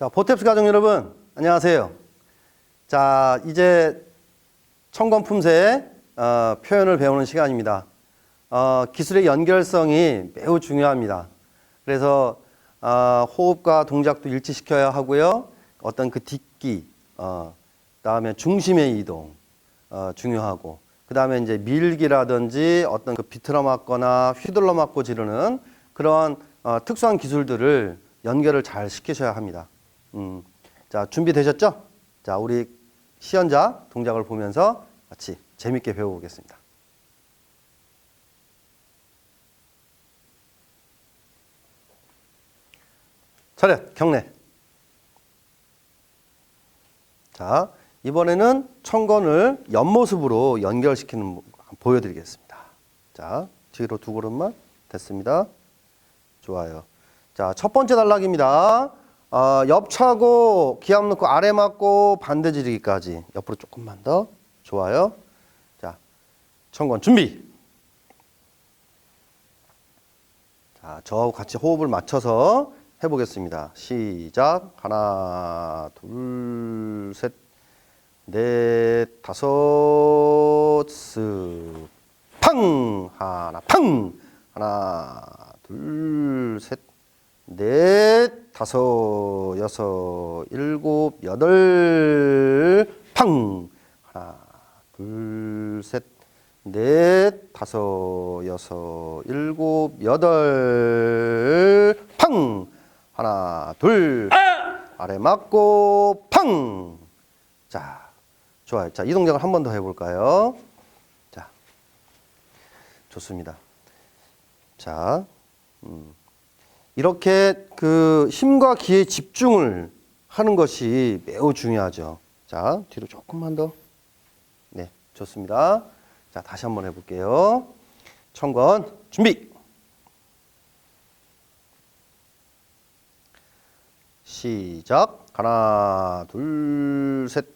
자, 보탭스 가족 여러분, 안녕하세요. 자, 이제 청건 품새 어, 표현을 배우는 시간입니다. 어, 기술의 연결성이 매우 중요합니다. 그래서 어, 호흡과 동작도 일치시켜야 하고요. 어떤 그 딛기, 어, 그다음에 중심의 이동 어, 중요하고, 그 다음에 이제 밀기라든지 어떤 그 비틀어 맞거나 휘둘러 맞고 지르는 그런 어, 특수한 기술들을 연결을 잘 시키셔야 합니다. 음, 자 준비되셨죠? 자 우리 시연자 동작을 보면서 같이 재밌게 배워보겠습니다. 차렷 경례. 자 이번에는 청건을 옆모습으로 연결시키는 모- 보여드리겠습니다. 자 뒤로 두 걸음만 됐습니다. 좋아요. 자, 첫 번째 단락입니다. 어, 옆 차고 기압 넣고 아래 맞고 반대 지르기까지. 옆으로 조금만 더. 좋아요. 자, 청건 준비. 자, 저하고 같이 호흡을 맞춰서 해보겠습니다. 시작. 하나, 둘, 셋, 넷, 다섯, 쓱, 팡! 하나, 팡! 하나, 둘, 셋, 넷, 다섯, 여섯, 일곱, 여덟, 팡! 하나, 둘, 셋, 넷, 다섯, 여섯, 일곱, 여덟, 팡! 하나, 둘, 아 래 맞고, 팡! 자, 좋아요. 자, 이 동작을 한 번 더 해볼까요? 자, 좋습니다. 자, 음, 이렇게 그 힘과 기에 집중을 하는 것이 매우 중요하죠. 자, 뒤로 조금만 더. 네, 좋습니다. 자, 다시 한번 해볼게요. 청건 준비. 시작. 하나, 둘, 셋,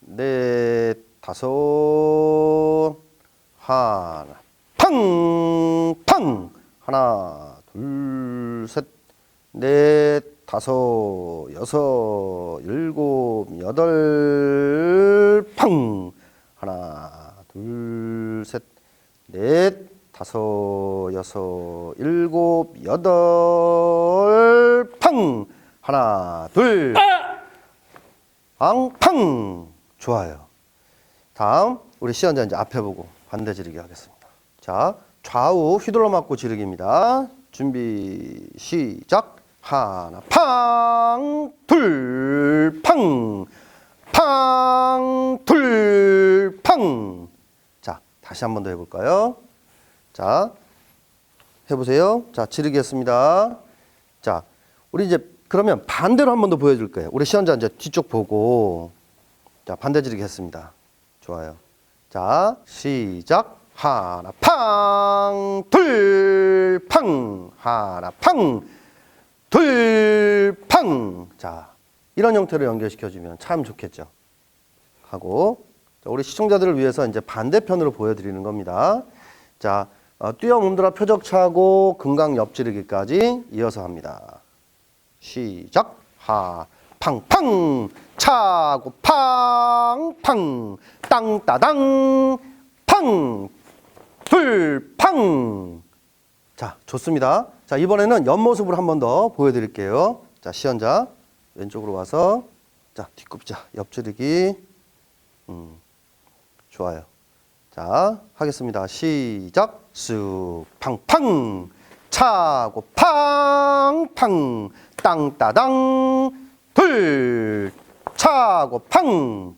넷, 다섯, 하나, 팡, 팡. 하나, 둘, 셋, 넷, 다섯, 여섯, 일곱, 여덟, 팡. 하나, 둘, 셋, 넷, 다섯, 여섯, 일곱, 여덟, 팡. 하나, 둘, 앙팡. 좋아요. 다음 우리 시연자 이제 앞에 보고 반대 지르기 하겠습니다. 자 좌우 휘둘러 맞고 지르기입니다. 준비 시작. 하나 팡, 둘 팡, 팡, 둘 팡. 자 다시 한 번 더 해볼까요? 자 해보세요. 자 지르겠습니다. 자 우리 이제 그러면 반대로 한 번 더 보여줄 거예요. 우리 시연자 이제 뒤쪽 보고 자, 반대 지르기 했습니다. 좋아요. 자, 시작. 하나, 팡, 둘, 팡, 하나, 팡, 둘, 팡. 자, 이런 형태로 연결시켜주면 참 좋겠죠. 하고, 자, 우리 시청자들을 위해서 이제 반대편으로 보여드리는 겁니다. 자, 어, 뛰어 몸들어 표적 차고 금강 옆지르기까지 이어서 합니다. 시작. 하, 팡팡 차고 팡팡 땅따당 팡 둘팡 자 좋습니다. 자 이번에는 옆모습으로 한번 더 보여드릴게요. 자 시연자 왼쪽으로 와서 자 뒤굽자 옆지르기. 음 좋아요. 자 하겠습니다. 시작. 쑥 팡팡. 차고 팡팡. 땅따당. 둘. 차고 팡.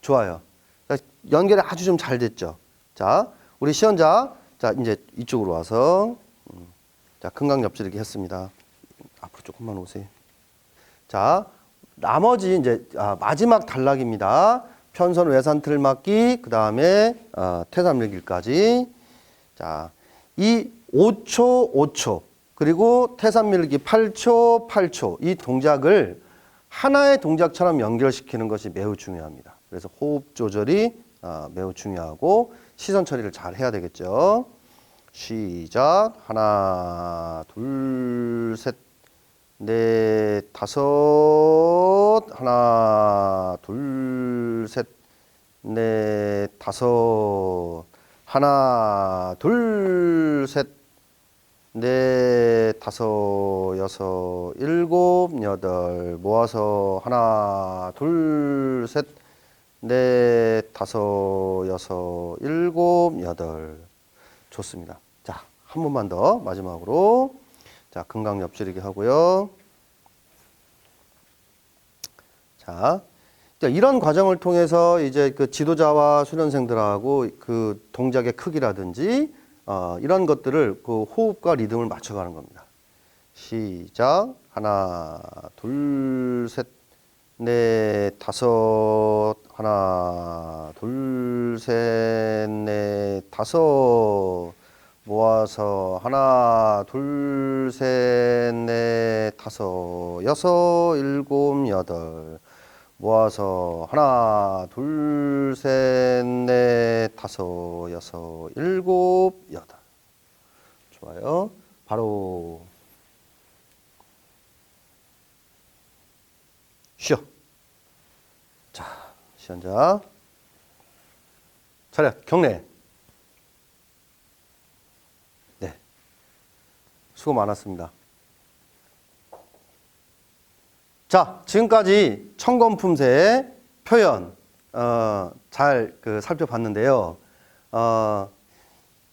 좋아요. 자, 연결이 아주 좀 잘 됐죠. 자 우리 시연자 자 이제 이쪽으로 와서 음, 자 금강 옆지르기 했습니다. 앞으로 조금만 오세요. 자 나머지 이제 아, 마지막 단락입니다. 편선 외산 틀 맞기 그 다음에 어, 태산 밀기까지. 자 이 5초 5초 그리고 태산 밀기 8초 8초 이 동작을 하나의 동작처럼 연결시키는 것이 매우 중요합니다. 그래서 호흡 조절이 어, 매우 중요하고 시선 처리를 잘 해야 되겠죠. 시작. 하나, 둘, 셋, 넷, 다섯, 하나, 둘, 셋, 넷, 다섯, 하나, 둘, 셋, 넷, 다섯, 여섯, 일곱, 여덟, 모아서 하나, 둘, 셋, 넷, 다섯, 여섯, 일곱, 여덟. 좋습니다. 자, 한 번만 더 마지막으로. 자, 금강 옆지르기 하고요. 자, 자, 이런 과정을 통해서 이제 그 지도자와 수련생들하고 그 동작의 크기라든지 어, 이런 것들을 그 호흡과 리듬을 맞춰가는 겁니다. 시작. 하나, 둘, 셋, 넷, 다섯. 하나, 둘, 셋, 넷, 다섯. 모아서 하나, 둘, 셋, 넷, 다섯, 여섯, 일곱, 여덟. 모아서 하나, 둘, 셋, 넷, 다섯, 여섯, 일곱, 여덟. 좋아요. 바로 쉬어. 자, 시연자. 차렷, 경례. 네. 수고 많았습니다. 자, 지금까지 청검품새의 표현, 어, 잘 그 살펴봤는데요. 어,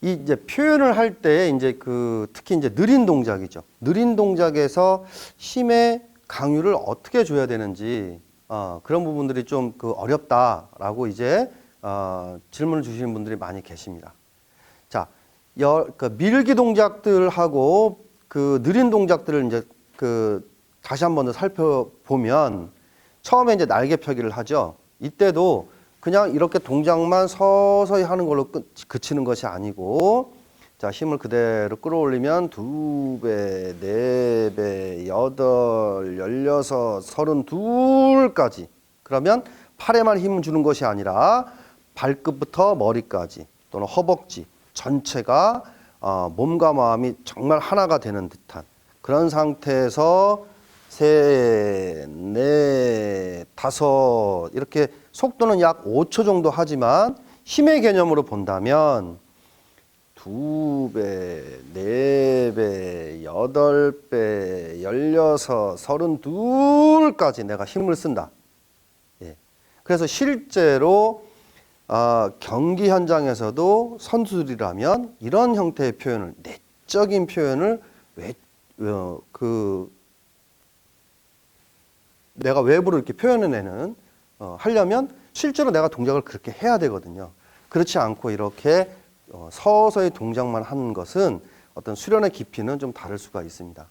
이 이제 표현을 할 때 이제 그 특히 이제 느린 동작이죠. 느린 동작에서 힘의 강유를 어떻게 줘야 되는지 어, 그런 부분들이 좀 그 어렵다라고 이제 어, 질문을 주시는 분들이 많이 계십니다. 자, 여, 그 밀기 동작들하고 그 느린 동작들을 이제 그 다시 한 번 더 살펴보면 처음에 이제 날개 펴기를 하죠. 이때도 그냥 이렇게 동작만 서서히 하는 걸로 끝, 그치는 것이 아니고 자 힘을 그대로 끌어올리면 두 배, 네 배, 여덟, 열여섯, 서른 둘까지. 그러면 팔에만 힘을 주는 것이 아니라 발끝부터 머리까지 또는 허벅지 전체가 어, 몸과 마음이 정말 하나가 되는 듯한 그런 상태에서 셋, 넷, 다섯 이렇게 속도는 약 5초 정도 하지만 힘의 개념으로 본다면 두 배, 네 배, 여덟 배, 열여섯, 서른 둘까지 내가 힘을 쓴다. 예. 그래서 실제로 아, 경기 현장에서도 선수들이라면 이런 형태의 표현을 내적인 표현을 왜, 어, 그 내가 외부로 이렇게 표현해내는 어, 하려면 실제로 내가 동작을 그렇게 해야 되거든요. 그렇지 않고 이렇게 어, 서서히 동작만 하는 것은 어떤 수련의 깊이는 좀 다를 수가 있습니다.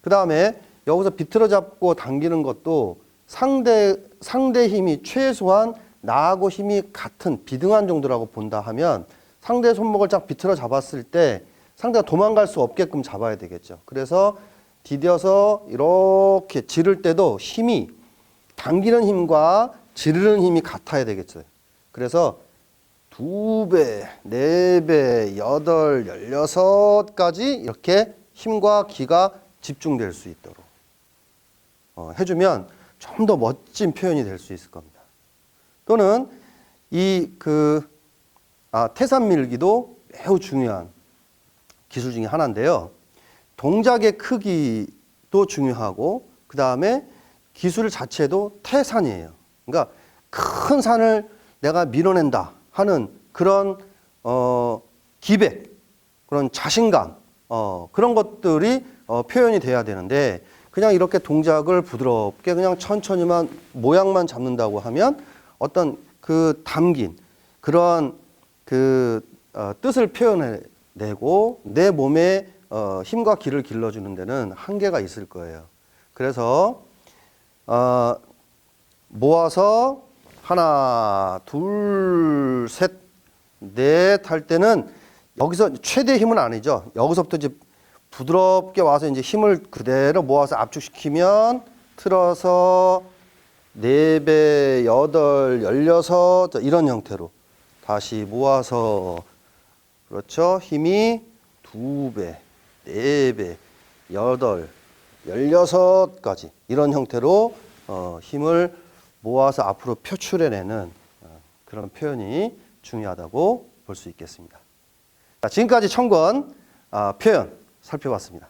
그 다음에 여기서 비틀어 잡고 당기는 것도 상대 상대 힘이 최소한 나하고 힘이 같은 비등한 정도라고 본다 하면 상대 손목을 쫙 비틀어 잡았을 때 상대가 도망갈 수 없게끔 잡아야 되겠죠. 그래서 디뎌서 이렇게 지를 때도 힘이 당기는 힘과 지르는 힘이 같아야 되겠죠. 그래서 두 배, 네 배, 여덟, 열여섯까지 이렇게 힘과 기가 집중될 수 있도록 어, 해주면 좀 더 멋진 표현이 될 수 있을 겁니다. 또는 이 그 아, 태산 밀기도 매우 중요한 기술 중에 하나인데요. 동작의 크기도 중요하고 그 다음에 기술 자체도 태산이에요. 그러니까 큰 산을 내가 밀어낸다 하는 그런 어, 기백, 그런 자신감, 어, 그런 것들이 어, 표현이 돼야 되는데 그냥 이렇게 동작을 부드럽게 그냥 천천히만 모양만 잡는다고 하면 어떤 그 담긴 그런 그 어, 뜻을 표현해내고 내 몸에 어, 힘과 기를 길러주는 데는 한계가 있을 거예요. 그래서 어, 모아서 하나, 둘, 셋, 넷 할 때는 여기서 최대 힘은 아니죠. 여기서부터 이제 부드럽게 와서 이제 힘을 그대로 모아서 압축시키면 틀어서 네 배, 여덟, 열여섯 이런 형태로 다시 모아서 그렇죠. 힘이 두 배, 네 배, 여덟, 16가지 이런 형태로 어, 힘을 모아서 앞으로 표출해내는 어, 그런 표현이 중요하다고 볼 수 있겠습니다. 자, 지금까지 청권 아, 표현 살펴봤습니다.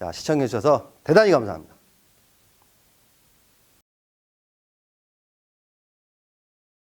자, 시청해 주셔서 대단히 감사합니다.